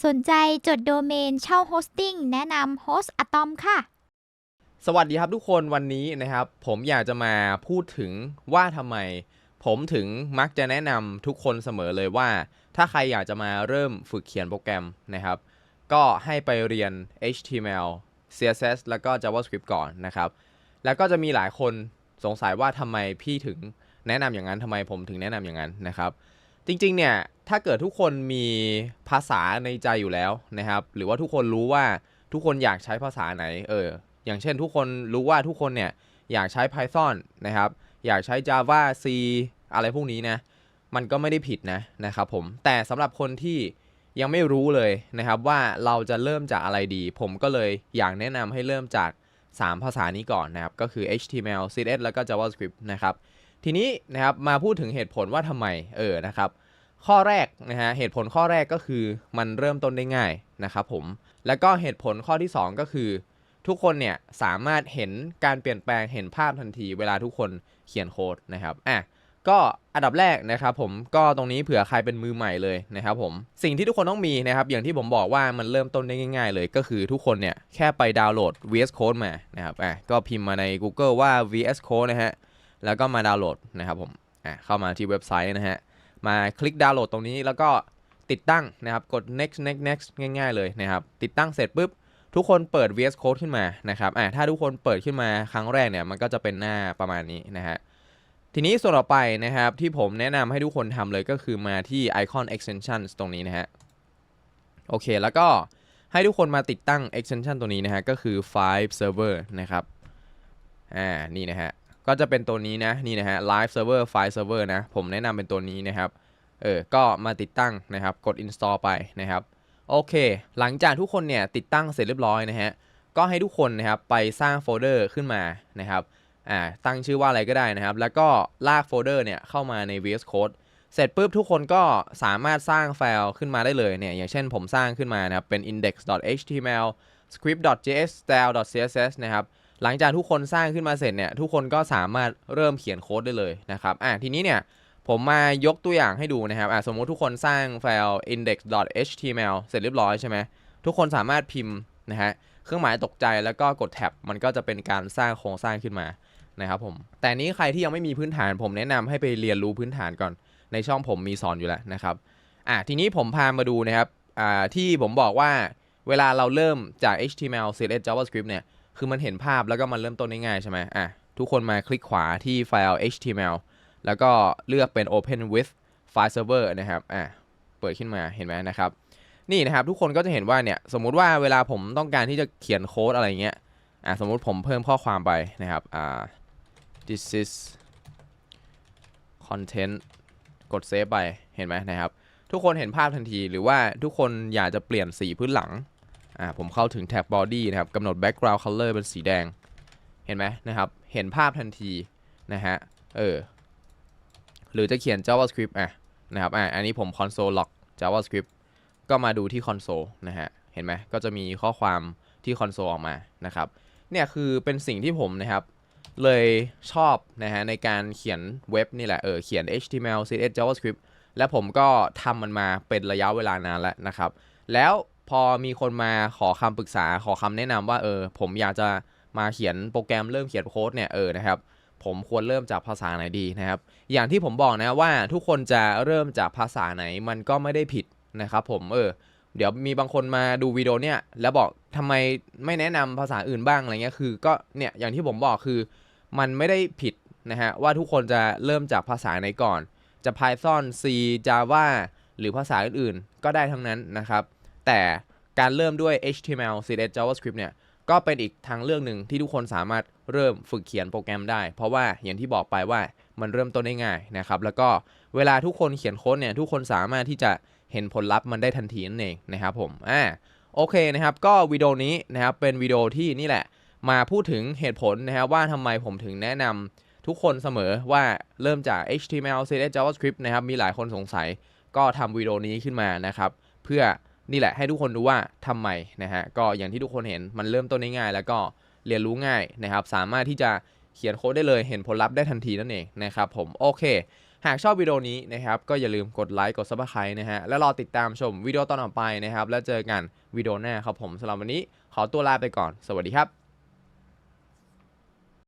สนใจจดโดเมนเช่าโฮสติ้งแนะนำโฮสต์อะตอมค่ะ สวัสดีครับทุกคนวันนี้นะครับ ผมอยากจะมาพูดถึงว่าทำไม ผมถึงมักจะแนะนำทุกคนเสมอเลยว่า ถ้าใครอยากจะมาเริ่มฝึกเขียนโปรแกรมนะครับ ก็ให้ไปเรียน HTML CSS แล้วก็ JavaScript ก่อนนะครับ แล้วก็จะมีหลายคนสงสัยว่าทำไมพี่ถึงแนะนำอย่างนั้นทำไมผมถึงแนะนำอย่างนั้นนะครับ จริงๆ เนี่ยถ้าเกิดทุกคนมีภาษาในใจอยู่แล้วนะครับ หรือว่าทุกคนรู้ว่าทุกคนอยากใช้ภาษาไหน เออ อย่างเช่นทุกคนรู้ว่าทุกคนเนี่ยอยากใช้ Python นะครับ อยากใช้ Java C อะไรพวกนี้นะ มันก็ไม่ได้ผิดนะนะครับผม แต่สำหรับคนที่ยังไม่รู้เลยนะครับว่าเราจะเริ่มจากอะไรดี ผมก็เลยอยากแนะนำให้เริ่มจาก 3 ภาษานี้ก่อนนะครับ ก็คือ HTML CSS แล้วก็ JavaScript นะครับ ทีนี้นะครับมาพูดถึงเหตุผลว่าทำไมเออนะครับ ข้อแรกนะฮะเหตุผลข้อแรกก็คือมันเริ่มต้นได้ง่ายนะครับผมแล้วก็เหตุผลข้อที่ 2 ก็คือ ทุกคนเนี่ยสามารถเห็นการเปลี่ยนแปลงเห็นภาพทันที เวลาทุกคนเขียนโค้ดนะครับอะก็อันดับแรกนะครับผมก็ตรงนี้เผื่อใครเป็นมือใหม่เลยนะครับผมสิ่งที่ทุกคนต้องมีนะครับ อย่างที่ผมบอกว่ามันเริ่มต้นได้ง่าย ๆ เลย ก็คือทุกคนเนี่ยแค่ไปดาวน์โหลด VS Code มานะครับอะก็พิมพ์มาใน Google ว่า VS Code นะฮะ แล้วก็มาดาวน์โหลดนะครับผมอะเข้ามาที่เว็บไซต์นะฮะมาคลิกดาวน์โหลดตรงนี้แล้วก็ติดตั้งนะครับกด next next next ง่ายๆเลยนะครับติดตั้งเสร็จปุ๊บทุกคนเปิด VS Code ขึ้นมานะครับอะถ้าทุกคนเปิดขึ้นมาครั้งแรกเนี่ยมันก็จะเป็นหน้าประมาณนี้นะฮะทีนี้ส่วนต่อไปนะครับที่ผมแนะนำให้ทุกคนทำเลยก็คือมาที่ Icon Extensions ตรงนี้นะฮะโอเคแล้วก็ให้ทุกคนมาติดตั้ง extension ตัวนี้นะฮะก็คือ Five Server นะครับอ่านี่นะฮะ ก็จะเป็นตัวนี้นะนี่นะฮะ Live Server File Server นะ ผมแนะนำเป็นตัวนี้นะครับ เออ ก็มาติดตั้งนะครับ กด install ไปนะครับ โอเค หลังจากทุกคนเนี่ยติดตั้งเสร็จเรียบร้อยนะฮะ ก็ให้ทุกคนนะครับไปสร้างโฟลเดอร์ขึ้นมานะครับ อ่า ตั้งชื่อว่าอะไรก็ได้นะครับ แล้วก็ลากโฟลเดอร์เนี่ยเข้ามาใน VS Code เสร็จปุ๊บทุกคนก็สามารถสร้างไฟล์ขึ้นมาได้เลยเนี่ย อย่างเช่นผมสร้างขึ้นมานะครับ เป็น index.html script.js style.css นะครับ หลังจากทุกคนสร้างขึ้นมาเสร็จเนี่ยทุกคนก็สามารถเริ่มเขียนโค้ดได้เลยนะครับอ่าทีนี้เนี่ยผมมายกตัวอย่างให้ดูนะครับอ่าสมมุติทุกคนสร้างไฟล์ index.html เสร็จเรียบร้อยใช่ไหมทุกคนสามารถพิมพ์นะฮะเครื่องหมายตกใจแล้วก็กดแท็บมันก็จะเป็นการสร้างโครงสร้างขึ้นมานะครับผมแต่นี้ใครที่ยังไม่มีพื้นฐาน ผมแนะนำให้ไปเรียนรู้พื้นฐานก่อน ในช่องผมมีสอนอยู่แล้วนะครับอะทีนี้ผมพามาดูนะครับอ่าที่ผมบอกว่าเวลาเราเริ่มจาก HTML CSS JavaScript เนี่ย คือมันเห็นภาพแล้วก็มันเริ่มต้นได้ง่ายใช่ไหมอะทุกคนมาคลิกขวาที่ไฟล์ HTML แล้วก็เลือกเป็น Open with File Server นะครับอะเปิดขึ้นมาเห็นไหมนะครับ นี่นะครับทุกคนก็จะเห็นว่าเนี่ยสมมุติว่าเวลาผมต้องการที่จะเขียนโค้ดอะไรเงี้ยอะสมมุติผมเพิ่มข้อความไปนะครับอ่า this is content กดเซฟไปเห็นไหมนะครับ ทุกคนเห็นภาพทันทีหรือว่าทุกคนอยากจะเปลี่ยนสีพื้นหลัง อ่าผมเข้าถึงแท็บ body นะครับกำหนด background color เป็นสีแดง เห็นไหมนะครับ เห็นภาพทันทีนะฮะ เออ หรือจะเขียน JavaScript อะนะครับ อ่าอันนี้ผม console log JavaScript ก็มาดูที่ console นะฮะ เห็นไหมก็จะมีข้อความที่ console ออกมานะครับ เนี่ยคือเป็นสิ่งที่ผมนะครับเลยชอบนะฮะในการเขียนเว็บนี่แหละ เออ เขียน HTML CSS JavaScript และผมก็ทำมันมาเป็นระยะเวลานานแล้วนะครับ แล้ว พอมีคนมาขอคำปรึกษาขอคำแนะนำว่าเออผมอยากจะมาเขียนโปรแกรมเริ่มเขียนโค้ดเนี่ยเออนะครับผมควรเริ่มจากภาษาไหนดีนะครับ อย่างที่ผมบอกนะว่าทุกคนจะเริ่มจากภาษาไหนมันก็ไม่ได้ผิดนะครับผมเออเดี๋ยวมีบางคนมาดูวิดีโอเนี่ยแล้วบอกทำไมไม่แนะนำภาษาอื่นบ้างอะไรเงี้ยคือก็เนี่ยอย่างที่ผมบอกคือ มันไม่ได้ผิดนะฮะว่าทุกคนจะเริ่มจากภาษาไหนก่อน จะ Python C Java หรือภาษาอื่นๆ ก็ได้ทั้งนั้นนะครับ แต่การเริ่มด้วย HTML CSS JavaScript เนี่ยก็เป็นอีกทางเลือกหนึ่งที่ทุกคนสามารถเริ่มฝึกเขียนโปรแกรมได้ เพราะว่าอย่างที่บอกไปว่ามันเริ่มต้นได้ง่ายนะครับ แล้วก็เวลาทุกคนเขียนโค้ดเนี่ยทุกคนสามารถที่จะเห็นผลลัพธ์มันได้ทันทีนั่นเองนะครับผมอ่าโอเคนะครับ ก็วิดีโอนี้นะครับเป็นวิดีโอที่นี่แหละ มาพูดถึงเหตุผลนะครับว่าทำไมผมถึงแนะนำทุกคนเสมอว่าเริ่มจาก HTML CSS JavaScript นะครับมีหลายคนสงสัย ก็ทำวิดีโอนี้ขึ้นมานะครับ เพื่อ นี่แหละให้ทุกคนรู้ว่าทำไมนะฮะก็อย่างที่ทุกคนเห็นมันเริ่มต้นได้ง่าย แล้วก็เรียนรู้ง่ายนะครับ สามารถที่จะเขียนโค้ดได้เลยเห็นผลลัพธ์ได้ทันทีนั่นเองนะครับผมโอเค หากชอบวิดีโอนี้นะครับก็อย่าลืมกดไลค์กดซับสไคร b e นะฮะและรอติดตามชมวิดีโอตอนต่อไปนะครับแล้วเจอกันวิดีโอหน้าครับผมสำหรับวันนี้ขอตัวลาไปก่อน สวัสดีครับ